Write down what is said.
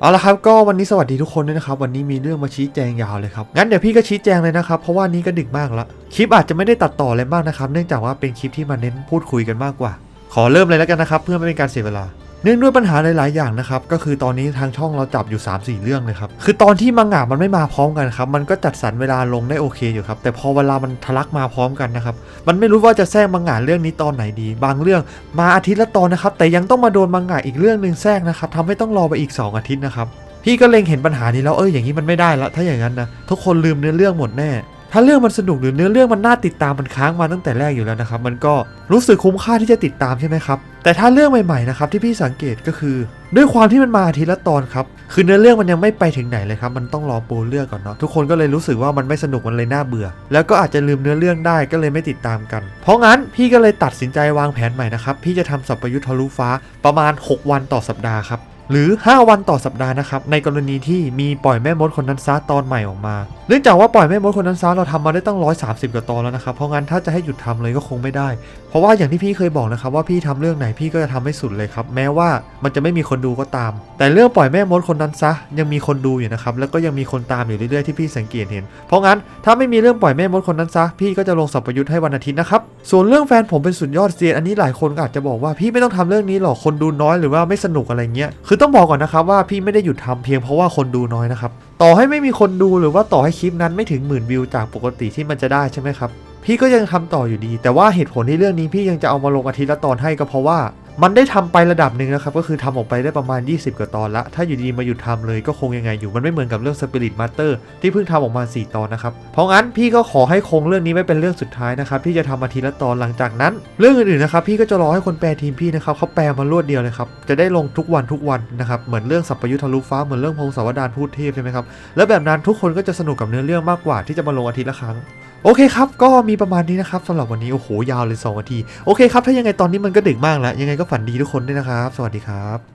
เอาละครับก็วันนี้สวัสดีทุกคนด้วยนะครับ วันนี้มีเรื่องมาชี้แจงยาวเลยครับ งั้นเดี๋ยวพี่ก็ชี้แจงเลยนะครับเพราะว่านี้ก็ดึกมากละคลิปอาจจะไม่ได้ตัดต่ออะไรมากนะครับ เนื่องจากว่าเป็นคลิปที่มาเน้นพูดคุยกันมากกว่า ขอเริ่มเลยแล้วกันนะครับ เพื่อไม่เป็นการเสียเวลา เนื่องด้วยปัญหาหลายๆอย่างนะครับก็คือตอนนี้ทางช่องเราจับอยู่ 3 4 เรื่องเลยครับคือตอนที่มังงะมันไม่มาพร้อมกันครับมันก็จัดสรรเวลาลงได้โอเคอยู่ครับแต่พอเวลามันทะลักมาพร้อมกันนะครับมันไม่รู้ว่าจะแทรกมังงะเรื่องนี้ตอนไหนดี บางเรื่องมาอาทิตย์ละตอนนะครับแต่ยังต้องมาโดนมังงะอีกเรื่องหนึ่งแทรกนะครับทำให้ต้องรอไปอีก 2 อาทิตย์นะครับพี่ก็เล็งเห็นปัญหานี้แล้วเอออย่างนี้มันไม่ได้ละถ้าอย่างนั้นนะทุกคนลืมเนื้อเรื่องหมดแน่ ถ้าเรื่องมันสนุกหรือเนื้อเรื่องมันน่าติดตามมันค้างมาตั้งแต่แรกอยู่แล้วนะครับมันก็รู้สึกคุ้มค่าที่จะติดตามใช่ไหมครับแต่ถ้าเรื่องใหม่ๆนะครับที่พี่สังเกตก็คือ ด้วยความที่มันมาทิตย์ละตอนครับคือเนื้อเรื่องมันยังไม่ไปถึงไหนเลยครับมันต้องรอปูเรื่องก่อนเนาะทุกคนก็เลยรู้สึกว่ามันไม่สนุกมันเลยน่าเบื่อ แล้วก็อาจจะลืมเนื้อเรื่องได้ก็เลยไม่ติดตามกัน เพราะงั้นพี่ก็เลยตัดสินใจวางแผนใหม่นะครับพี่จะทำสัพยุทธ์ทะลุฟ้าประมาณ 6 วันต่อสัปดาห์ครับ หรือ 5 วันต่อสัปดาห์นะครับในกรณีที่มีปล่อยแม่มดคนนั้นซะตอนใหม่ออกมาเนื่องจากว่าปล่อยแม่มดคนนั้นซะเราทำมาได้ตั้ง 130 กว่าตอนแล้วนะครับเพราะงั้นถ้าจะให้หยุดทำเลยก็คงไม่ได้ เพราะว่าอย่างที่พี่เคยบอกนะครับว่าพี่ทำเรื่องไหนพี่ก็จะทำให้สุดเลยครับแม้ว่ามันจะไม่มีคนดูก็ตาม แต่เรื่องปล่อยแม่มดคนนั้นซะยังมีคนดูอยู่นะครับแล้วก็ยังมีคนตามอยู่เรื่อยๆที่พี่สังเกตเห็น เพราะงั้นถ้าไม่มีเรื่องปล่อยแม่มดคนนั้นซะพี่ก็จะลงสัพยุทธ์ให้วันอาทิตย์นะครับส่วนเรื่องแฟนผมเป็นสุดยอดเซียนอันนี้หลายคนอาจจะบอกว่าพี่ไม่ต้องทำเรื่องนี้หรอกคนดูน้อยหรือว่าไม่สนุกอะไรเงี้ยคือต้องบอกก่อนนะครับว่าพี่ไม่ได้หยุดทำเพียงเพราะว่าคนดูน้อยนะครับ ต่อให้ไม่มีคนดูหรือว่าต่อให้คลิปนั้นไม่ถึงหมื่นวิวจากปกติที่มันจะได้ใช่ไหมครับ พี่ก็ยังทำต่ออยู่ดี แต่ว่าเหตุผลที่เรื่องนี้พี่ยังจะเอามาลงอาทิตย์ละตอนให้ก็เพราะว่ามันได้ทำไประดับหนึ่งนะครับ ก็คือทำออกไปได้ประมาณ 20กว่าตอนละ ถ้าอยู่ดีมาหยุดทำเลยก็คงยังไงอยู่มันไม่เหมือนกับเรื่อง Spirit Master ที่เพิ่งทำออกมา 4 ตอนนะครับ เพราะงั้นพี่ก็ขอให้คงเรื่องนี้ไว้เป็นเรื่องสุดท้ายนะครับที่จะทำอาทิตย์ละตอนหลังจากนั้น เรื่องอื่นๆนะครับพี่ก็จะรอให้คนแปลทีมพี่นะครับเขาแปลมารวดเดียวเลยครับจะได้ลงทุกวันทุกวันนะครับเหมือนเรื่องสัพพยุทธลุฟ้าเหมือนเรื่องพงศาวดารพูดเทพใช่ไหมครับแล้วแบบนั้นทุกคนก็จะสนุกกับเนื้อเรื่องมากกว่าที่จะมาลงอาทิตย์ละครั้ง โอเคครับ ก็มีประมาณนี้นะครับสำหรับวันนี้ โอ้โห ยาวเลย2นาที โอเคครับ ถ้ายังไงตอนนี้มันก็ดึกมากแล้ว ยังไงก็ฝันดีทุกคนด้วยนะครับ สวัสดีครับ